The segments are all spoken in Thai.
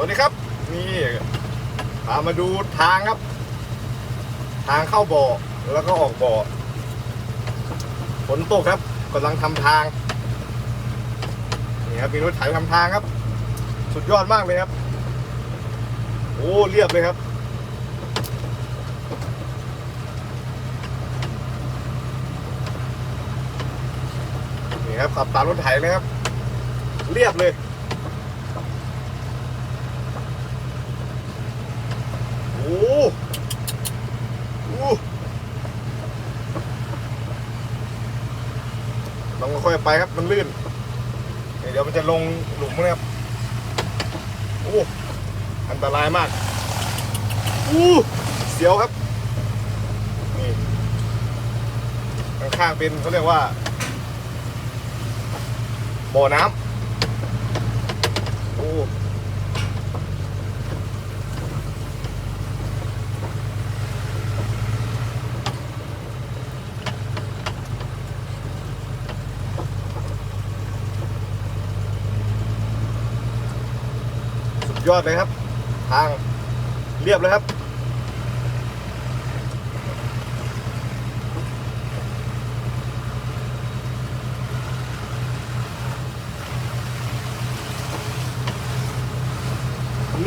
วัสดีครับ นี่พามาดูทางครับ ทางเข้าบ่อแล้วก็ออกบ่อฝนตกครับกำลังทำทางนี่ครับมีรถไถทำทางครับ สุดยอดมากเลยครับโอ้เรียบเลยครับนี่ครับขับตามรถไถเลยครับ เรียบเลย โอ้โห ต้องค่อยไปครับมันลื่น เดี๋ยวมันจะลงหลุมนะครับโอ้อันตรายมากอู้เสียวครับนี่ข้างๆเป็นเขาเรียกว่าบ่อน้ำโอ้ ยอดเลยครับ ทางเรียบเลยครับ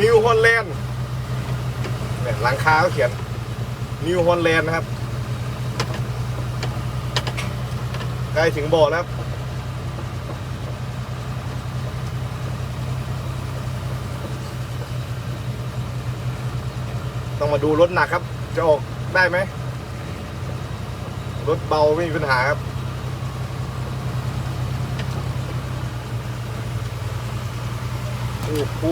นิวฮอลแลนด์เนี่ยหลังคาเขาเขียนนิวฮอลแลนด์นะครับ ใกล้ถึงบ่อแล้วครับ ต้องมาดูรถหนักครับ จะออกได้ไหมรถเบาไม่มีปัญหาครับโอ้โห